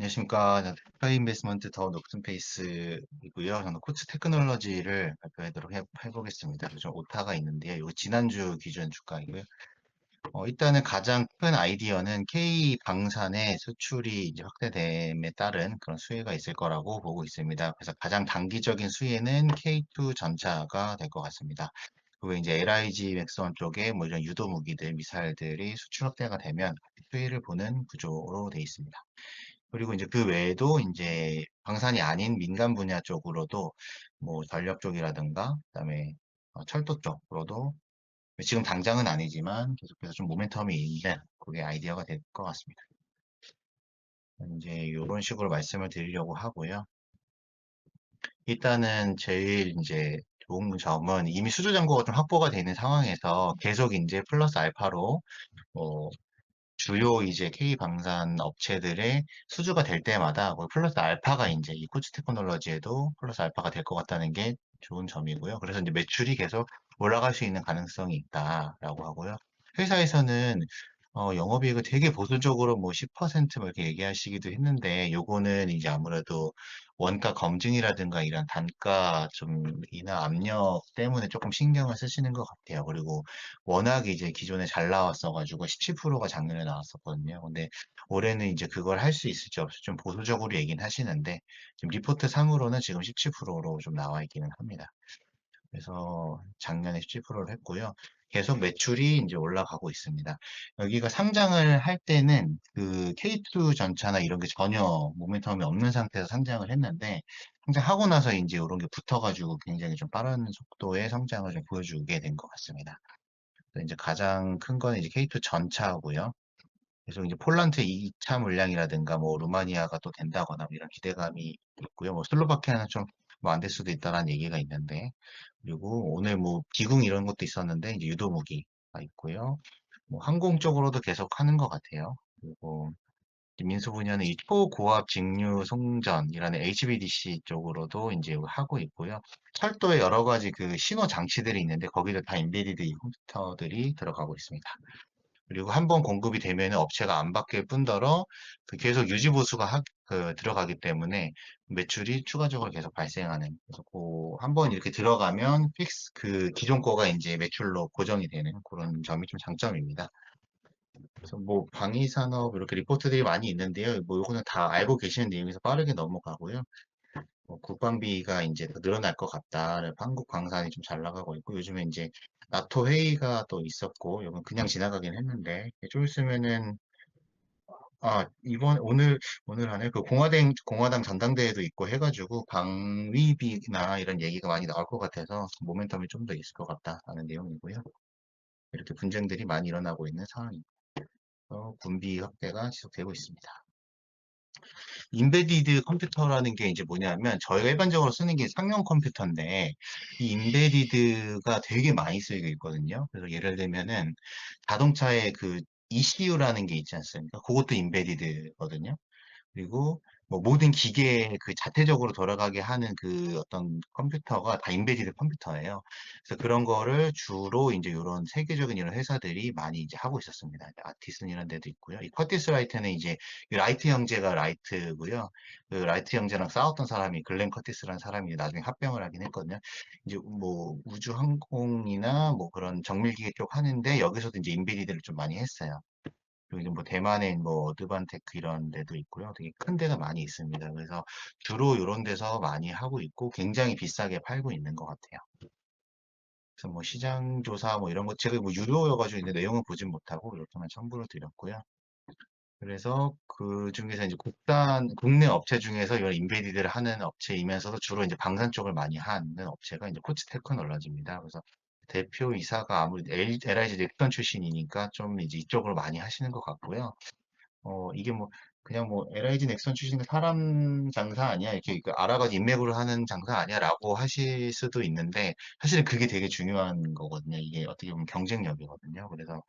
안녕하십니까. 페이 인베스먼트 더 높은 페이스이고요. 저는 코츠 테크놀로지를 발표하도록 해, 해보겠습니다. 좀 오타가 있는데요. 이거 지난주 기준 주가이고요. 어, 일단은 가장 큰 아이디어는 K 방산의 수출이 이제 확대됨에 따른 그런 수혜가 있을 거라고 보고 있습니다. 그래서 가장 단기적인 수혜는 K2 전차가 될 것 같습니다. 그리고 이제 LIG 맥스원 쪽에 뭐 이런 유도 무기들, 미사일들이 수출 확대가 되면 수혜를 보는 구조로 되어 있습니다. 그리고 이제 그 외에도 이제 방산이 아닌 민간 분야 쪽으로도 뭐 전력 쪽이라든가 그다음에 어, 철도 쪽으로도 지금 당장은 아니지만 계속해서 좀 모멘텀이 있는 그게 아이디어가 될 것 같습니다. 이제 이런 식으로 말씀을 드리려고 하고요. 일단은 제일 이제 좋은 점은 이미 수주 잔고가 좀 확보가 되는 상황에서 계속 이제 플러스 알파로 뭐 주요 이제 K 방산 업체들의 수주가 될 때마다 뭐 플러스 알파가 이제 이 코치 테크놀로지에도 플러스 알파가 될 것 같다는 게 좋은 점이고요. 그래서 이제 매출이 계속 올라갈 수 있는 가능성이 있다라고 하고요. 회사에서는 어, 영업이익을 되게 보수적으로 뭐 10%뭐 이렇게 얘기하시기도 했는데 요거는 이제 아무래도 원가 검증이라든가 이런 단가 좀 인하 압력 때문에 조금 신경을 쓰시는 것 같아요. 그리고 워낙 이제 기존에 잘 나왔어가지고 17%가 작년에 나왔었거든요. 근데 올해는 이제 그걸 할 수 있을지 없을지 좀 보수적으로 얘기는 하시는데 지금 리포트 상으로는 지금 17%로 좀 나와 있기는 합니다. 그래서 작년에 17%를 했고요. 계속 매출이 이제 올라가고 있습니다. 여기가 상장을 할 때는 그 K2 전차나 이런 게 전혀 모멘텀이 없는 상태에서 상장을 했는데 상장하고 나서 이제 이런 게 붙어가지고 굉장히 좀 빠른 속도의 성장을 좀 보여주게 된 것 같습니다. 이제 가장 큰 거는 이제 K2 전차고요. 그래서 이제 폴란드 2차 물량이라든가 뭐 루마니아가 또 된다거나 뭐 이런 기대감이 있고요. 뭐 슬로바키아는 좀 뭐 안 될 수도 있다라는 얘기가 있는데 그리고 오늘 뭐 기궁 이런 것도 있었는데 이제 유도 무기가 있고요. 뭐 항공 쪽으로도 계속 하는 것 같아요. 그리고 민수 분야는 이 초고압 직류 송전이라는 HVDC 쪽으로도 이제 하고 있고요. 철도에 여러 가지 그 신호 장치들이 있는데 거기도 다 인베디드 컴퓨터들이 들어가고 있습니다. 그리고 한 번 공급이 되면 업체가 안 바뀔 뿐더러 그 계속 유지 보수가 하, 그 들어가기 때문에 매출이 추가적으로 계속 발생하는 그래서 그 한 번 이렇게 들어가면 픽스 그 기존 거가 이제 매출로 고정이 되는 그런 점이 좀 장점입니다. 그래서 뭐 방위 산업 이렇게 리포트들이 많이 있는데요. 뭐 요거는 다 알고 계시는 내용에서 빠르게 넘어가고요. 뭐 국방비가 이제 더 늘어날 것 같다. 한국 광산이 좀 잘 나가고 있고 요즘에 이제 나토 회의가 또 있었고 이건 그냥 지나가긴 했는데 좀 있으면은 아 이번 오늘 오늘 안에 그 공화당 공화당 전당대회도 있고 해가지고 방위비나 이런 얘기가 많이 나올 것 같아서 모멘텀이 좀 더 있을 것 같다라는 내용이고요. 이렇게 분쟁들이 많이 일어나고 있는 상황입니다. 어, 군비 확대가 지속되고 있습니다. 인베디드 컴퓨터라는 게 이제 뭐냐면 저희가 일반적으로 쓰는 게 상용 컴퓨터인데 이 인베디드가 되게 많이 쓰이고 있거든요. 그래서 예를 들면은 자동차에 그 ECU라는 게 있지 않습니까? 그것도 인베디드거든요. 그리고 뭐 모든 기계 그 자체적으로 돌아가게 하는 그 어떤 컴퓨터가 다 인베디드 컴퓨터예요. 그래서 그런 거를 주로 이제 이런 세계적인 이런 회사들이 많이 이제 하고 있었습니다. 아티슨 이런 데도 있고요. 이 커티스 라이트는 이제 이 라이트 형제가 라이트고요. 그 라이트 형제랑 싸웠던 사람이 글렌 커티스라는 사람이 나중에 합병을 하긴 했거든요. 이제 뭐 우주 항공이나 뭐 그런 정밀 기계 쪽 하는데 여기서도 이제 인베디드를 좀 많이 했어요. 그리고 이제 뭐 대만에 뭐 어드반테크 이런 데도 있고요. 되게 큰 데가 많이 있습니다. 그래서 주로 이런 데서 많이 하고 있고 굉장히 비싸게 팔고 있는 것 같아요. 그래서 뭐 시장 조사 뭐 이런 거 제가 뭐 유료여가지고 있는 내용은 보진 못하고 이렇게만 첨부를 드렸고요. 그래서 그 중에서 이제 국산 국내 업체 중에서 이런 인베디드를 하는 업체이면서도 주로 이제 방산 쪽을 많이 하는 업체가 이제 코치 테크놀로지입니다. 그래서 대표 이사가 아무래도 LIG 넥턴 출신이니까 좀 이제 이쪽으로 많이 하시는 것 같고요. 어, 이게 뭐, 그냥 뭐, LIG 넥슨 출신의 사람 장사 아니야? 이렇게 그 알아가지고 인맥으로 하는 장사 아니야? 라고 하실 수도 있는데, 사실은 그게 되게 중요한 거거든요. 이게 어떻게 보면 경쟁력이거든요. 그래서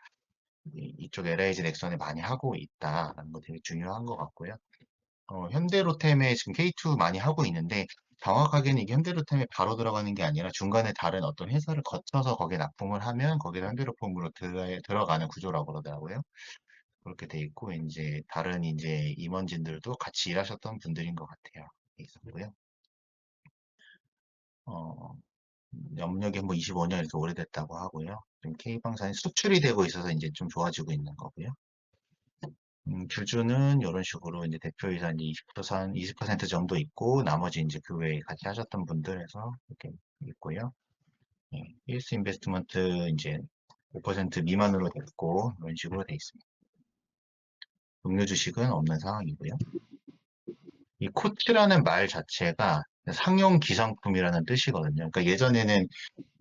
이- 이쪽 LIG 넥슨에 많이 하고 있다라는 거 되게 중요한 것 같고요. 어, 현대로템에 지금 K2 많이 하고 있는데, 정확하게는 이게 현대로템에 바로 들어가는 게 아니라 중간에 다른 어떤 회사를 거쳐서 거기에 납품을 하면 거기에 현대로템으로 들, 들어가는 구조라고 그러더라고요. 그렇게 돼 있고, 이제 다른 이제 임원진들도 같이 일하셨던 분들인 것 같아요. 있었고요. 어, 염력이 뭐 25년 이렇게 오래됐다고 하고요. 지금 K방산이 수출이 되고 있어서 이제 좀 좋아지고 있는 거고요. 음, 주주는 이런 식으로 이제 대표이사 이제 20%, 20% 정도 있고, 나머지 이제 그 외에 같이 하셨던 분들에서 이렇게 있고요. 예, 일스 인베스트먼트 이제 5% 미만으로 됐고, 이런 식으로 돼 있습니다. 음료 주식은 없는 상황이고요. 이 코트라는 말 자체가 상용 기성품이라는 뜻이거든요. 그러니까 예전에는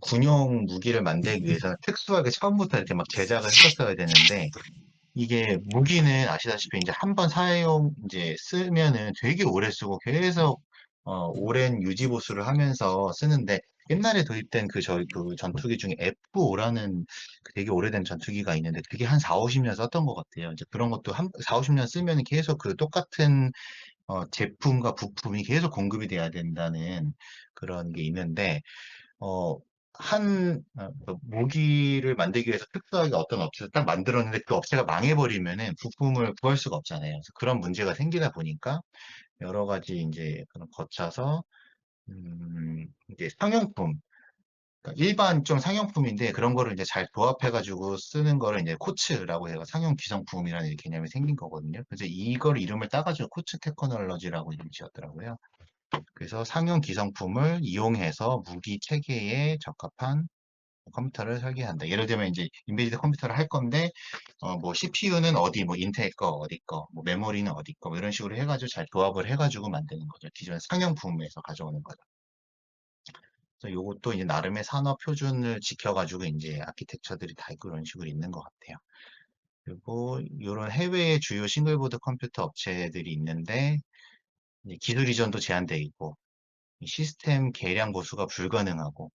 군용 무기를 만들기 위해서 특수하게 처음부터 이렇게 막 제작을 했었어야 되는데 이게 무기는 아시다시피 이제 한 번 사용 이제 쓰면은 되게 오래 쓰고 계속 어, 오랜 유지 보수를 하면서 쓰는데 옛날에 도입된 그 저희 그 전투기 중에 F5라는 그 되게 오래된 전투기가 있는데 그게 한 4, 50년 썼던 것 같아요. 이제 그런 것도 한 4, 50년 쓰면 계속 그 똑같은 어, 제품과 부품이 계속 공급이 돼야 된다는 그런 게 있는데 어, 한 어, 그 모기를 만들기 위해서 특수하게 어떤 업체에서 딱 만들었는데 그 업체가 망해버리면은 부품을 구할 수가 없잖아요. 그래서 그런 문제가 생기다 보니까 여러 가지 이제 그런 거쳐서 음, 이제 상용품, 그러니까 일반 좀 상용품인데 그런 거를 이제 잘 조합해가지고 쓰는 거를 이제 코츠라고 해서 상용 기성품이라는 개념이 생긴 거거든요. 그래서 이걸 이름을 따가지고 코츠 테크놀로지라고 이름 지었더라고요. 그래서 상용 기성품을 이용해서 무기 체계에 적합한 컴퓨터를 설계한다. 예를 들면 이제 인베디드 컴퓨터를 할 건데 어, 뭐 CPU는 어디 뭐 인텔 거 어디 거, 뭐 메모리는 어디 거, 뭐 이런 식으로 해가지고 잘 조합을 해가지고 만드는 거죠. 기존 상용품에서 가져오는 거죠. 그래서 요것도 이제 나름의 산업 표준을 지켜가지고 이제 아키텍처들이 다 있고 이런 식으로 있는 것 같아요. 그리고 이런 해외의 주요 싱글보드 컴퓨터 업체들이 있는데 기술 이전도 제한되어 있고 시스템 개량 보수가 불가능하고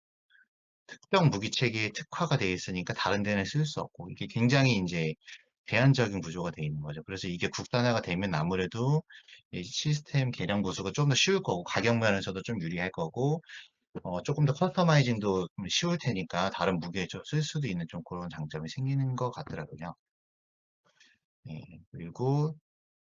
특정 무기 체계에 특화가 되어 있으니까 다른 데는 쓸 수 없고 이게 굉장히 이제 제한적인 구조가 되어 있는 거죠. 그래서 이게 국산화가 되면 아무래도 이 시스템 개량 보수가 좀 더 쉬울 거고 가격 면에서도 좀 유리할 거고 어, 조금 더 커스터마이징도 좀 쉬울 테니까 다른 무기에 좀쓸 수도 있는 좀 그런 장점이 생기는 것 같더라고요. 네, 그리고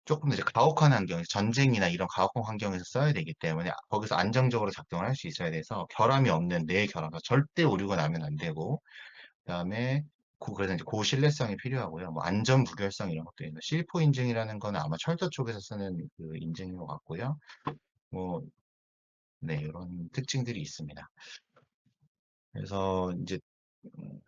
조금 더 이제 가혹한 환경, 전쟁이나 이런 가혹한 환경에서 써야 되기 때문에 거기서 안정적으로 작동을 할 수 있어야 돼서 결함이 없는 내 결함, 절대 오류가 나면 안 되고 그다음에 고, 그래서 이제 고신뢰성이 필요하고요. 뭐 안전 부결성 이런 것도 있는 C4 인증이라는 거는 아마 철도 쪽에서 쓰는 그 인증인 것 같고요. 뭐 네, 이런 특징들이 있습니다. 그래서 이제 음,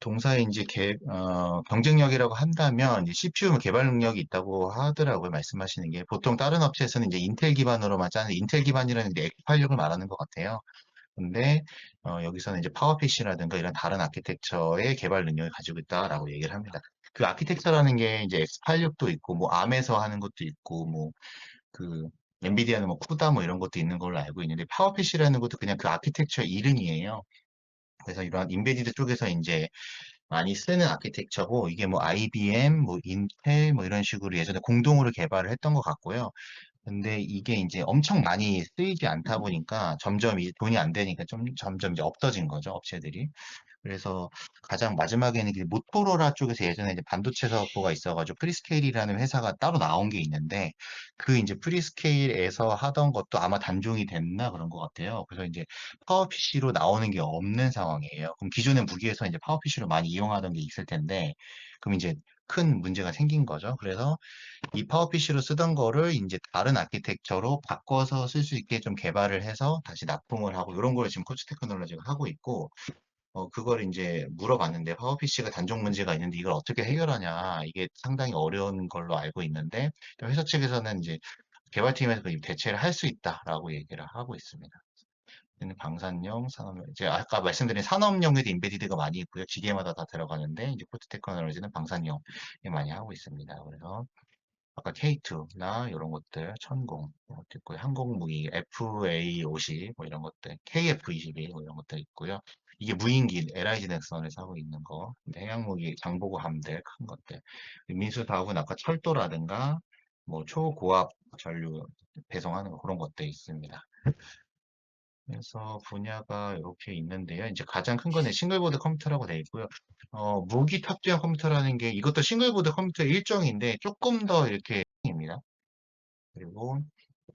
동사의 이제 개, 어, 경쟁력이라고 한다면 CPU 개발 능력이 있다고 하더라고요. 말씀하시는 게 보통 다른 업체에서는 이제 인텔 기반으로만 짜는 인텔 기반이라는 게 X86을 말하는 것 같아요. 근데 어, 여기서는 이제 파워PC라든가 이런 다른 아키텍처의 개발 능력을 가지고 있다라고 얘기를 합니다. 그 아키텍처라는 게 이제 X86도 있고 뭐 ARM에서 하는 것도 있고 뭐그 엔비디아는 뭐 쿠다 뭐 이런 것도 있는 걸로 알고 있는데 파워PC라는 것도 그냥 그 아키텍처 이름이에요. 그래서 이런 인베디드 쪽에서 이제 많이 쓰는 아키텍처고 이게 뭐 IBM, 뭐 인텔 뭐 이런 식으로 예전에 공동으로 개발을 했던 것 같고요. 근데 이게 이제 엄청 많이 쓰이지 않다 보니까 점점 이 돈이 안 되니까 좀 점점 이제 없어진 거죠, 업체들이. 그래서 가장 마지막에는 그 모토로라 쪽에서 예전에 이제 반도체 사업부가 있어가지고 프리스케일이라는 회사가 따로 나온 게 있는데 그 이제 프리스케일에서 하던 것도 아마 단종이 됐나 그런 것 같아요. 그래서 이제 파워PC로 나오는 게 없는 상황이에요. 그럼 기존의 무기에서 이제 파워PC로 많이 이용하던 게 있을 텐데 그럼 이제 큰 문제가 생긴 거죠. 그래서 이 파워PC로 쓰던 거를 이제 다른 아키텍처로 바꿔서 쓸 수 있게 좀 개발을 해서 다시 납품을 하고 이런 걸 지금 코치 테크놀로지가 하고 있고 어, 그걸 이제 물어봤는데 파워PC가 단종 문제가 있는데 이걸 어떻게 해결하냐 이게 상당히 어려운 걸로 알고 있는데 회사 측에서는 이제 개발팀에서 그 대체를 할 수 있다라고 얘기를 하고 있습니다. 방산용, 산업용, 이제 아까 말씀드린 산업용에도 인베디드가 많이 있고요. 기계마다 다 들어가는데 이제 코트 테크놀로지는 방산용에 많이 하고 있습니다. 그래서 아까 K2나 이런 것들, 천공, 있고요. 항공무기, FA50, 뭐 이런 것들, KF22, 뭐 이런 것들 있고요. 이게 무인기, LIG 넥슨에서 하고 있는 거, 해양무기, 장보고 함들, 큰 것들. 민수사업은 아까 철도라든가, 뭐 초고압 전류 배송하는 거, 그런 것들 있습니다. 그래서 분야가 이렇게 있는데요. 이제 가장 큰 거는 싱글보드 컴퓨터라고 되어 있고요. 어, 무기 탑재형 컴퓨터라는 게 이것도 싱글보드 컴퓨터의 일종인데 조금 더 이렇게 입니다. 그리고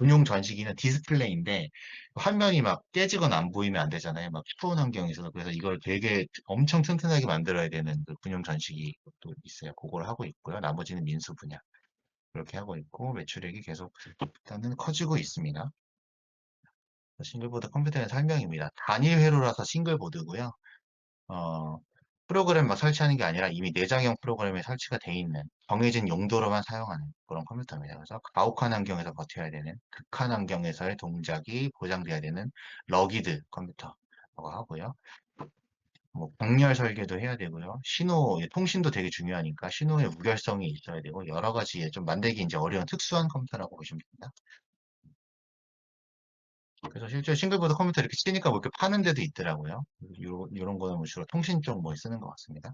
군용 전시기는 디스플레이인데 화면이 막 깨지거나 안 보이면 안 되잖아요. 막 추운 환경에서 그래서 이걸 되게 엄청 튼튼하게 만들어야 되는 그 군용 전시기도 있어요. 그걸 하고 있고요. 나머지는 민수 분야 그렇게 하고 있고 매출액이 계속 일단은 커지고 있습니다. 싱글보드 컴퓨터의 설명입니다. 단일 회로라서 싱글보드고요. 어, 프로그램 막 설치하는 게 아니라 이미 내장형 프로그램에 설치가 돼 있는 정해진 용도로만 사용하는 그런 컴퓨터입니다. 그래서 가혹한 환경에서 버텨야 되는 극한 환경에서의 동작이 보장돼야 되는 러기드 컴퓨터라고 하고요. 뭐 병렬 설계도 해야 되고요. 신호 통신도 되게 중요하니까 신호의 무결성이 있어야 되고 여러 가지 좀 만들기 이제 어려운 특수한 컴퓨터라고 보시면 됩니다. 그래서 실제 싱글보드 컴퓨터 이렇게 치니까 뭐 이렇게 파는 데도 있더라고요. 요, 이런 거는 뭐 주로 통신 쪽 뭐 쓰는 것 같습니다.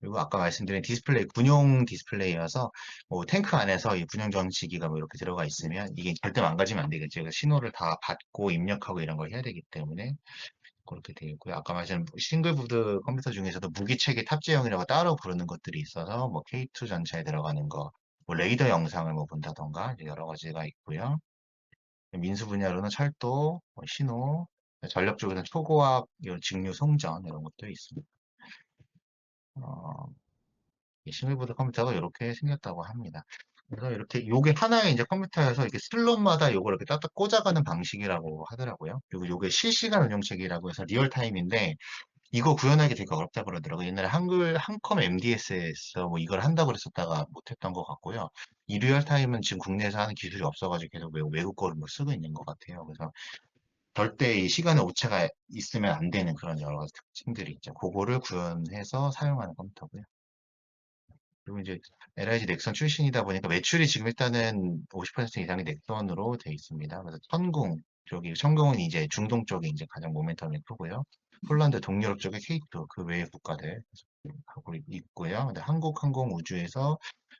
그리고 아까 말씀드린 디스플레이, 군용 디스플레이여서 뭐 탱크 안에서 이 군용 정치기가 뭐 이렇게 들어가 있으면 이게 절대 망가지면 안 되겠죠. 신호를 다 받고 입력하고 이런 걸 해야 되기 때문에 그렇게 되어 있고요. 아까 말씀 싱글보드 컴퓨터 중에서도 무기체계 탑재형이라고 따로 부르는 것들이 있어서 뭐 K2 전차에 들어가는 거, 뭐 레이더 영상을 뭐 본다던가 여러 가지가 있고요. 민수 분야로는 철도, 뭐 신호, 전력 쪽에는 초고압, 직류 송전 이런 것도 있습니다. 어, 싱글보드 컴퓨터가 이렇게 생겼다고 합니다. 그래서 이렇게 요게 하나의 이제 컴퓨터여서 이렇게 슬롯마다 요걸 이렇게 딱딱 꽂아가는 방식이라고 하더라고요. 그리고 요게 실시간 운영체계라고 해서 리얼타임인데 이거 구현하기 되게 어렵다 그러더라고요. 옛날에 한글 한컴 MDS에서 뭐 이걸 한다고 그랬었다가 못했던 것 같고요. 이 리얼타임은 지금 국내에서 하는 기술이 없어가지고 계속 외국, 외국 거를 뭐 쓰고 있는 것 같아요. 그래서 절대 이 시간의 오차가 있으면 안 되는 그런 여러 가지 특징들이 있죠. 그거를 구현해서 사용하는 컴퓨터고요. 그리고 이제 LIG 넥선 출신이다 보니까 매출이 지금 일단은 50% 이상이 넥선으로 돼 있습니다. 그래서 천궁 쪽이 천궁은 이제 중동 쪽이 이제 가장 모멘텀이 크고요. 폴란드 동유럽 쪽에 K2 그 외의 국가들 하고 있고요. 근데 한국 항공 우주에서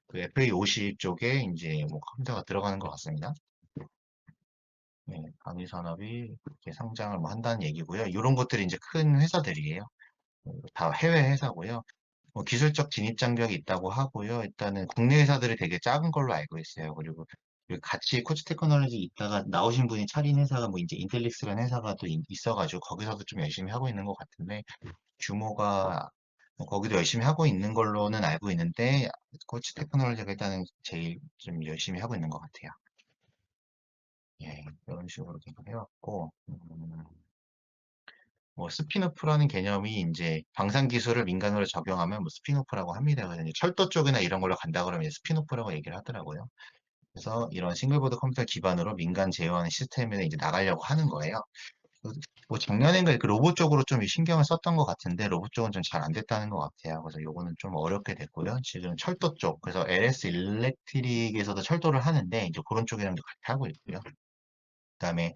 그 FA50 쪽에 이제 뭐 컴퓨터가 들어가는 것 같습니다. 네, 한일산업이 이렇게 상장을 뭐 한다는 얘기고요. 이런 것들이 이제 큰 회사들이에요. 다 해외 회사고요. 뭐 기술적 진입 장벽이 있다고 하고요. 일단은 국내 회사들이 되게 작은 걸로 알고 있어요. 그리고 같이 코치 테크놀로지 있다가 나오신 분이 차린 회사가 뭐 이제 인텔릭스라는 회사가 또 있어가지고 거기서도 좀 열심히 하고 있는 것 같은데 규모가 뭐 거기도 열심히 하고 있는 걸로는 알고 있는데 코치 테크놀로지가 일단은 제일 좀 열심히 하고 있는 것 같아요. 예, 이런 식으로 계속 해왔고 음, 뭐 스피노프라는 개념이 이제 방산 기술을 민간으로 적용하면 뭐 스피노프라고 합니다. 그래서 철도 쪽이나 이런 걸로 간다 그러면 스피노프라고 얘기를 하더라고요. 그래서 이런 싱글보드 컴퓨터 기반으로 민간 제어하는 시스템에 이제 나가려고 하는 거예요. 뭐 작년엔가 그 로봇 쪽으로 좀 신경을 썼던 것 같은데 로봇 쪽은 좀 잘 안 됐다는 것 같아요. 그래서 요거는 좀 어렵게 됐고요. 지금 철도 쪽, 그래서 LS 일렉트릭에서도 철도를 하는데 이제 그런 쪽이랑도 같이 하고 있고요. 그다음에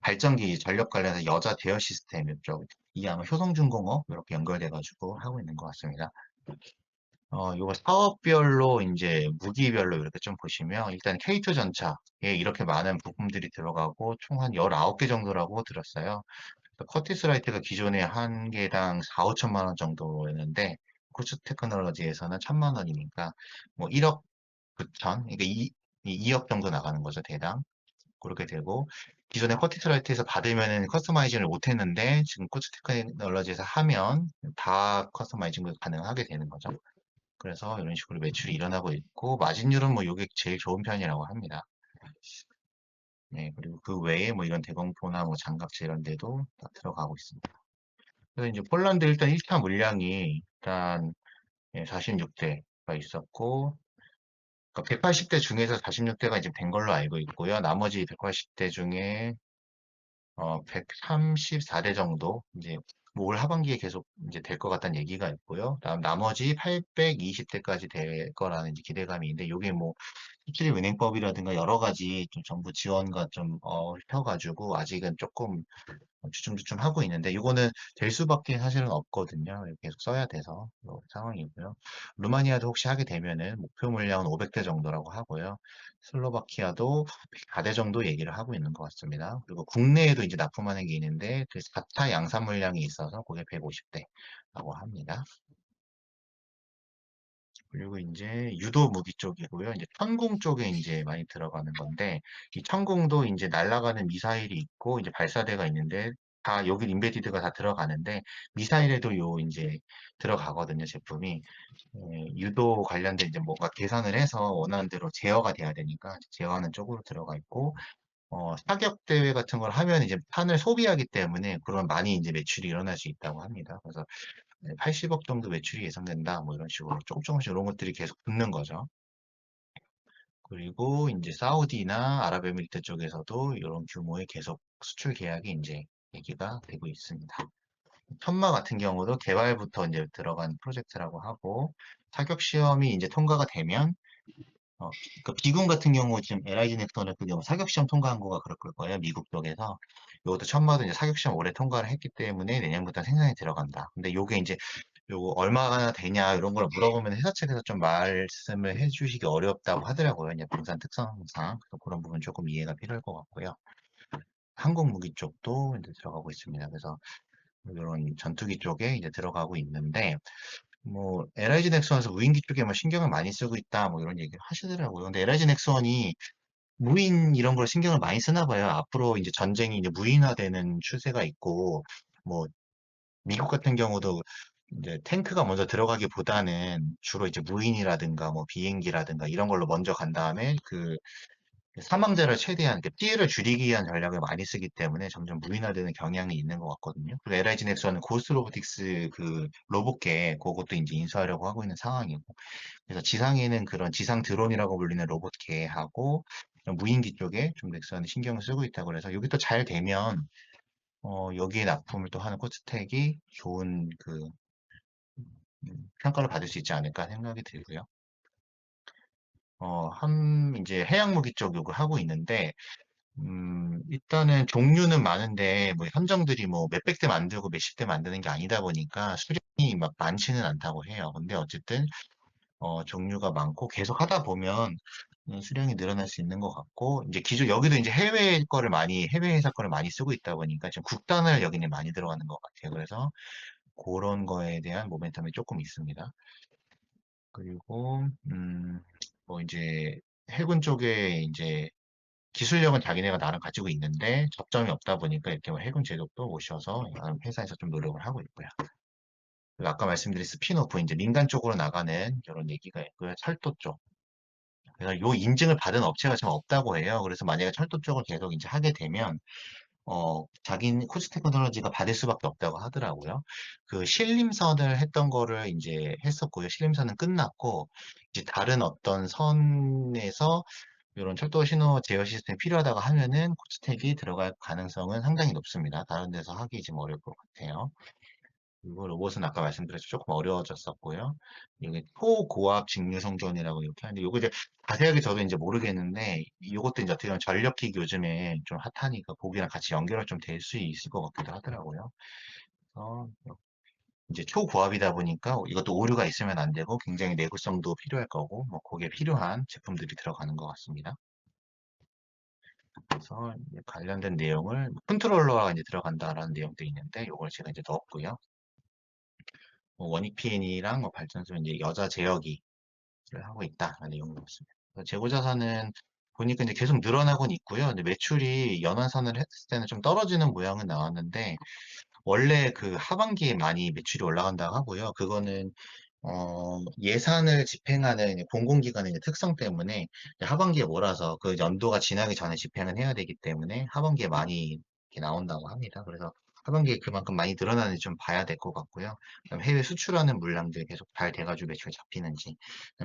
발전기 전력 관련해서 여자 대여 시스템 이쪽 이 아마 효성중공업 이렇게 연결돼가지고 하고 있는 것 같습니다. 어, 요거 사업별로 이제 무기별로 이렇게 좀 보시면 일단 K2 전차에 이렇게 많은 부품들이 들어가고 총 한 19개 정도라고 들었어요. 커티스 라이트가 기존에 한 개당 4, 5천만 원 정도였는데 코츠 테크놀로지에서는 천만 원이니까 뭐 1억 9천, 그러니까 2, 2억 정도 나가는 거죠, 대당. 그렇게 되고 기존에 커티스 라이트에서 받으면 커스터마이징을 못했는데 지금 코츠 테크놀로지에서 하면 다 커스터마이징을 가능하게 되는 거죠. 그래서 이런 식으로 매출이 일어나고 있고 마진율은 뭐 이게 제일 좋은 편이라고 합니다. 네, 그리고 그 외에 뭐 이런 대공포나 뭐 장갑차 이런 데도 다 들어가고 있습니다. 그래서 이제 폴란드 일단 1차 물량이 일단 46대가 있었고 그러니까 180대 중에서 46대가 이제 된 걸로 알고 있고요. 나머지 180대 중에 어, 134대 정도 이제 뭐 올 하반기에 계속 이제 될 것 같다는 얘기가 있고요. 다음 나머지 820대까지 될 거라는 기대감이 있는데 요게 뭐 수출입 은행법이라든가 여러 가지 좀 정부 지원과 좀 어, 펴가지고 아직은 조금 주춤주춤 하고 있는데 이거는 될 수밖에 사실은 없거든요. 계속 써야 돼서 요 상황이고요. 루마니아도 혹시 하게 되면은 목표 물량은 500대 정도라고 하고요. 슬로바키아도 104대 정도 얘기를 하고 있는 것 같습니다. 그리고 국내에도 이제 납품하는 게 있는데 그 4차 양산 물량이 있어서 그게 150대라고 합니다. 그리고 이제 유도 무기 쪽이고요. 이제 천궁 쪽에 이제 많이 들어가는 건데 이 천궁도 이제 날아가는 미사일이 있고 이제 발사대가 있는데 다 여기 인베디드가 다 들어가는데 미사일에도 요 이제 들어가거든요 제품이 예, 유도 관련된 이제 뭔가 계산을 해서 원하는 대로 제어가 돼야 되니까 제어하는 쪽으로 들어가 있고 어, 사격 대회 같은 걸 하면 이제 판을 소비하기 때문에 그런 많이 이제 매출이 일어날 수 있다고 합니다. 그래서 80억 정도 매출이 예상된다. 뭐 이런 식으로 조금 조금씩 이런 것들이 계속 붙는 거죠. 그리고 이제 사우디나 아랍에미리트 쪽에서도 이런 규모의 계속 수출 계약이 이제 얘기가 되고 있습니다. 천마 같은 경우도 개발부터 이제 들어간 프로젝트라고 하고 사격 시험이 이제 통과가 되면 어, 그 비군 같은 경우 지금 LIG 넥슨을 그 경우 사격 시험 통과한 거가 그럴 거예요. 미국 쪽에서. 이것도 천마도 이제 사격 시험 올해 통과를 했기 때문에 내년부터 생산이 들어간다. 근데 요게 이제 요거 얼마나 되냐 이런 걸 물어보면 회사 측에서 좀 말씀을 해주시기 어렵다고 하더라고요. 이제 방산 특성상 그래서 그런 부분 조금 이해가 필요할 것 같고요. 항공 무기 쪽도 이제 들어가고 있습니다. 그래서 이런 전투기 쪽에 이제 들어가고 있는데 뭐 LIG 넥슨에서 무인기 쪽에 뭐 신경을 많이 쓰고 있다 뭐 이런 얘기를 하시더라고요. 근데 LIG 넥슨이 무인 이런 걸 신경을 많이 쓰나 봐요. 앞으로 이제 전쟁이 이제 무인화되는 추세가 있고 뭐 미국 같은 경우도 이제 탱크가 먼저 들어가기보다는 주로 이제 무인이라든가 뭐 비행기라든가 이런 걸로 먼저 간 다음에 그 사망자를 최대한 그 피해를 줄이기 위한 전략을 많이 쓰기 때문에 점점 무인화되는 경향이 있는 것 같거든요. 그리고 LIG 넥슨은 고스트 로보틱스 그 로봇계 그것도 이제 인수하려고 하고 있는 상황이고 그래서 지상에는 그런 지상 드론이라고 불리는 로봇계하고 무인기 쪽에 좀 넥슨이 신경을 쓰고 있다고 그래서 여기 또 잘 되면 어, 여기에 납품을 또 하는 코스텍이 좋은 그 음, 평가를 받을 수 있지 않을까 생각이 들고요. 어, 한, 이제 해양무기 쪽 요구 하고 있는데, 음, 일단은 종류는 많은데, 뭐, 함정들이 뭐, 몇백 대 만들고 몇십 대 만드는 게 아니다 보니까 수량이 막 많지는 않다고 해요. 근데 어쨌든, 어, 종류가 많고 계속 하다 보면 음, 수량이 늘어날 수 있는 것 같고, 이제 기존, 여기도 이제 해외 거를 많이, 해외 회사 거를 많이 쓰고 있다 보니까 지금 국단을 여기는 많이 들어가는 것 같아요. 그래서 그런 거에 대한 모멘텀이 조금 있습니다. 그리고, 음, 뭐 이제 해군 쪽에 이제 기술력은 자기네가 나름 가지고 있는데 접점이 없다 보니까 이렇게 뭐 해군 제독도 나름 회사에서 좀 노력을 하고 있고요. 그리고 아까 말씀드린 스피노프 이제 민간 쪽으로 나가는 이런 얘기가 있고요. 철도 쪽. 그래서 요 인증을 받은 업체가 지금 없다고 해요. 그래서 만약에 철도 쪽을 계속 이제 하게 되면 어, 자기 코스 테크놀로지가 받을 수밖에 없다고 하더라고요. 그 신림선을 했던 거를 이제 했었고요. 신림선은 끝났고, 이제 다른 어떤 선에서 이런 철도 신호 제어 시스템이 필요하다고 하면은 코스텍이 들어갈 가능성은 상당히 높습니다. 다른 데서 하기 좀 어려울 것 같아요. 그리고 로봇은 아까 말씀드렸죠. 조금 어려워졌었고요. 이게 초고압 직류성전이라고 이렇게 하는데, 요거 이제 자세하게 저도 이제 모르겠는데, 이것도 이제 어떻게 보면 전력기 요즘에 좀 핫하니까 거기랑 같이 연결을 좀 될 수 있을 것 같기도 하더라고요. 그래서 이제 초고압이다 보니까 이것도 오류가 있으면 안 되고 굉장히 내구성도 필요할 거고, 뭐 거기에 필요한 제품들이 들어가는 것 같습니다. 그래서 관련된 내용을 컨트롤러가 이제 들어간다라는 내용도 있는데, 이걸 제가 이제 넣었고요. 뭐 원익 PN이랑 뭐 발전소 이제 여자 제어기를 하고 있다라는 내용이었습니다. 재고 자산은 보니까 이제 계속 늘어나곤 있고요. 근데 매출이 연환선을 했을 때는 좀 떨어지는 모양은 나왔는데 원래 그 하반기에 많이 매출이 올라간다고 하고요. 그거는 어, 예산을 집행하는 공공기관의 특성 때문에 하반기에 몰아서 그 연도가 지나기 전에 집행을 해야 되기 때문에 하반기에 많이 나온다고 합니다. 그래서 하반기에 그만큼 많이 늘어나는지 좀 봐야 될 것 같고요. 그다음 해외 수출하는 물량들이 계속 잘 돼가지고 매출이 잡히는지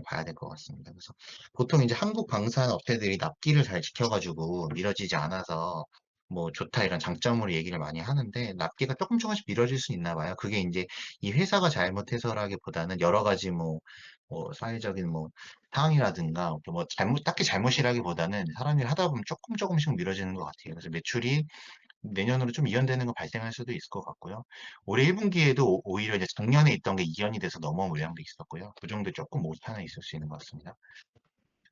봐야 될 것 같습니다. 그래서 보통 이제 한국 방산 업체들이 납기를 잘 지켜가지고 미뤄지지 않아서 뭐 좋다 이런 장점으로 얘기를 많이 하는데 납기가 조금 조금씩 미뤄질 수 있나 봐요. 그게 이제 이 회사가 잘못해서라기보다는 여러 가지 뭐, 뭐 사회적인 뭐 상황이라든가 뭐 잘못 딱히 잘못이라기보다는 사람 일 하다 보면 조금 조금씩 미뤄지는 것 같아요. 그래서 매출이 내년으로 좀 이연되는 거 발생할 수도 있을 것 같고요. 올해 1분기에도 오히려 이제 작년에 있던 게 이연이 돼서 넘어온 물량도 있었고요. 그 정도 조금 오차는 있을 수 있는 것 같습니다.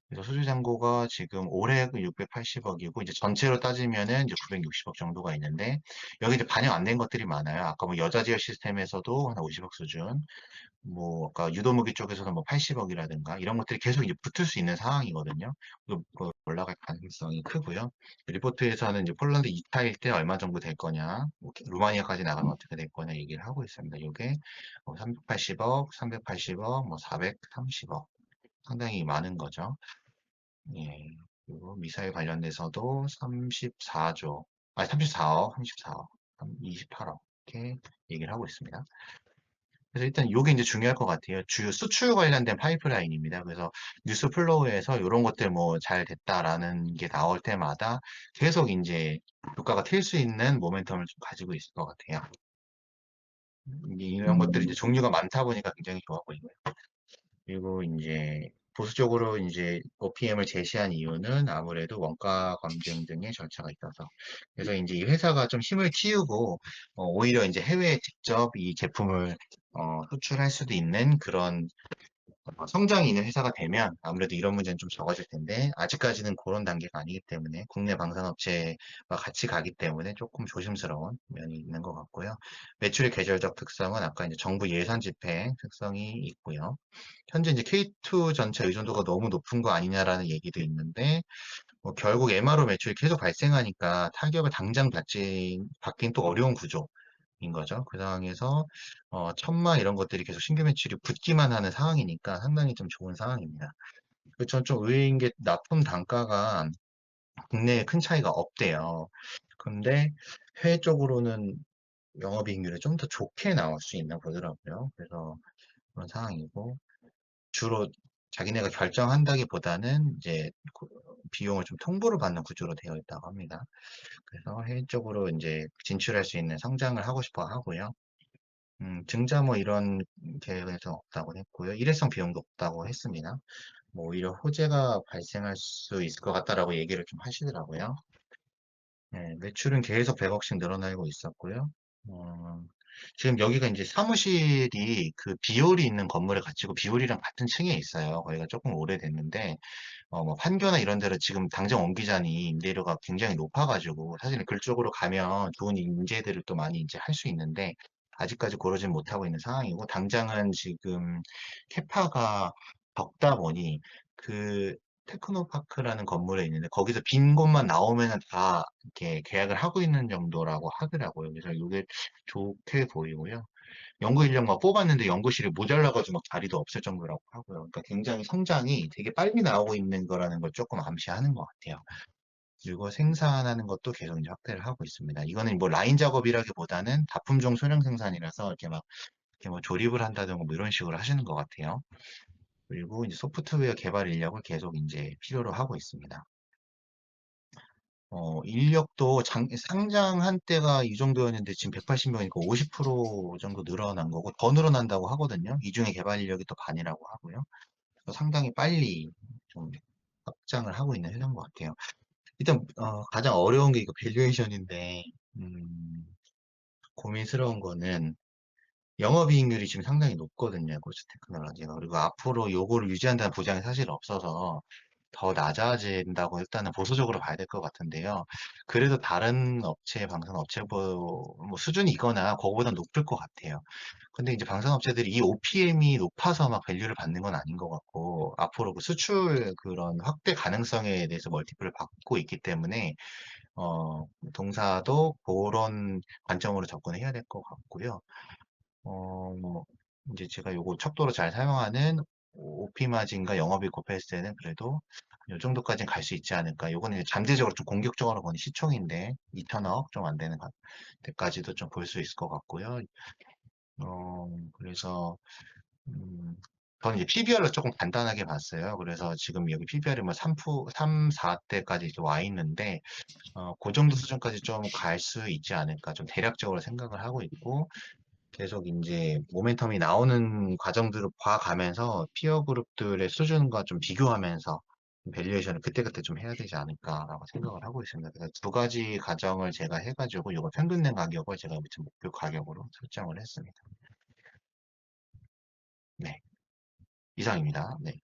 그래서 수주잔고가 지금 올해 680억이고 이제 전체로 따지면은 이제 960억 정도가 있는데 여기 이제 반영 안 된 것들이 많아요. 아까 뭐 여자 지역 시스템에서도 한 50억 수준, 뭐 아까 유도무기 쪽에서도 뭐 80억이라든가 이런 것들이 계속 이제 붙을 수 있는 상황이거든요. 그- 그 올라갈 가능성이 크고요. 리포트에서는 이제 폴란드 2타일 때 얼마 정도 될 거냐, 뭐 루마니아까지 나가면 어떻게 될 거냐 얘기를 하고 있습니다. 이게 380억, 380억, 뭐 430억 상당히 많은 거죠. 예. 그리고 미사일 관련돼서도 34조, 아니 34억, 34억, 28억 이렇게 얘기를 하고 있습니다. 그래서 일단 이게 이제 중요할 것 같아요. 주요 수출 관련된 파이프라인입니다. 그래서 뉴스 플로우에서 이런 것들 뭐 잘 됐다라는 게 나올 때마다 계속 이제 주가가 튈 수 있는 모멘텀을 좀 가지고 있을 것 같아요. 이런 것들이 이제 종류가 많다 보니까 굉장히 좋아 보이고요. 그리고 이제 보수적으로 이제 OPM을 제시한 이유는 아무래도 원가 검증 등의 절차가 있어서. 그래서 이제 이 회사가 좀 힘을 키우고, 어, 오히려 이제 해외에 직접 이 제품을, 어, 수출할 수도 있는 그런 어, 성장이 있는 회사가 되면 아무래도 이런 문제는 좀 적어질 텐데, 아직까지는 그런 단계가 아니기 때문에 국내 방산업체와 같이 가기 때문에 조금 조심스러운 면이 있는 것 같고요. 매출의 계절적 특성은 아까 이제 정부 예산 집행 특성이 있고요. 현재 이제 K2 전체 의존도가 너무 높은 거 아니냐라는 얘기도 있는데, 뭐 결국 MRO 매출이 계속 발생하니까 타격을 당장 받지, 받긴 또 어려운 구조 인 거죠. 그 상황에서, 어, 천마 이런 것들이 계속 신규 매출이 붙기만 하는 상황이니까 상당히 좀 좋은 상황입니다. 그전 좀 의외인 게 납품 단가가 국내에 큰 차이가 없대요. 근데 해외 쪽으로는 영업이익률이 좀 더 좋게 나올 수 있나 보더라고요. 그래서 그런 상황이고, 주로 자기네가 결정한다기보다는 이제 그 비용을 좀 통보를 받는 구조로 되어 있다고 합니다. 그래서 해외 쪽으로 이제 진출할 수 있는 성장을 하고 싶어 하고요. 음, 증자 뭐 이런 계획은 없다고 했고요. 일회성 비용도 없다고 했습니다. 뭐 오히려 호재가 발생할 수 있을 것 같다라고 얘기를 좀 하시더라고요. 네, 매출은 계속 100억씩 늘어나고 있었고요. 어, 지금 여기가 이제 사무실이 그 비올이 있는 건물에 갇히고 비올이랑 같은 층에 있어요. 거기가 조금 오래됐는데, 어, 뭐 판교나 이런 데로 지금 당장 옮기자니 임대료가 굉장히 높아가지고, 사실은 그쪽으로 가면 좋은 인재들을 또 많이 이제 할 수 있는데, 아직까지 고르진 못하고 있는 상황이고, 당장은 지금 캐파가 적다 보니, 그 테크노파크라는 건물에 있는데 거기서 빈 곳만 나오면은 다 이렇게 계약을 하고 있는 정도라고 하더라고요. 그래서 이게 좋게 보이고요. 연구 인력만 뽑았는데 연구실이 모자라가지고 막 자리도 없을 정도라고 하고요. 그러니까 굉장히 성장이 되게 빨리 나오고 있는 거라는 걸 조금 암시하는 것 같아요. 그리고 생산하는 것도 계속 이제 확대를 하고 있습니다. 이거는 뭐 라인 작업이라기보다는 다품종 소량 생산이라서 이렇게 막 이렇게 뭐 조립을 한다든가 뭐 이런 식으로 하시는 것 같아요. 그리고 이제 소프트웨어 개발 인력을 계속 이제 필요로 하고 있습니다. 어, 인력도 장- 상장한 때가 이 정도였는데 지금 180명이니까 50% 정도 늘어난 거고 더 늘어난다고 하거든요. 이 중에 개발 인력이 또 반이라고 하고요. 상당히 빨리 좀 확장을 하고 있는 회사인 것 같아요. 일단 어, 가장 어려운 게 이거 밸류에이션인데 음, 고민스러운 거는 영업이익률이 지금 상당히 높거든요. 고스 테크놀로지가. 그리고 앞으로 요거를 유지한다는 보장이 사실 없어서 더 낮아진다고 일단은 보수적으로 봐야 될 것 같은데요. 그래도 다른 업체, 방산업체 뭐, 뭐 수준이거나 그거보다 높을 것 같아요. 근데 이제 방산업체들이 이 OPM이 높아서 막 밸류를 받는 건 아닌 것 같고, 앞으로 그 수출 그런 확대 가능성에 대해서 멀티플을 받고 있기 때문에, 어, 동사도 그런 관점으로 접근해야 될 것 같고요. 어, 뭐, 이제 제가 요거 척도로 잘 사용하는 OP 마진과 영업이익 곱했을 때는 그래도 요 정도까지는 갈 수 있지 않을까. 요거는 잠재적으로 좀 공격적으로 보니 시총인데 2천억 좀 안 되는 가- 데까지도 좀 볼 수 있을 것 같고요. 어, 그래서 음, 저는 이제 PBR로 조금 간단하게 봤어요. 그래서 지금 여기 PBR이 뭐 3, 3, 4대까지 와 있는데, 어, 그 정도 수준까지 좀 갈 수 있지 않을까, 좀 대략적으로 생각을 하고 있고, 계속 이제 모멘텀이 나오는 과정들을 봐가면서 피어 그룹들의 수준과 좀 비교하면서 밸류에이션을 그때그때 좀 해야 되지 않을까라고 생각을 하고 있습니다. 그래서 두 가지 가정을 제가 해가지고 이거 평균된 가격을 제가 밑에 목표 가격으로 설정을 했습니다. 네. 이상입니다. 네.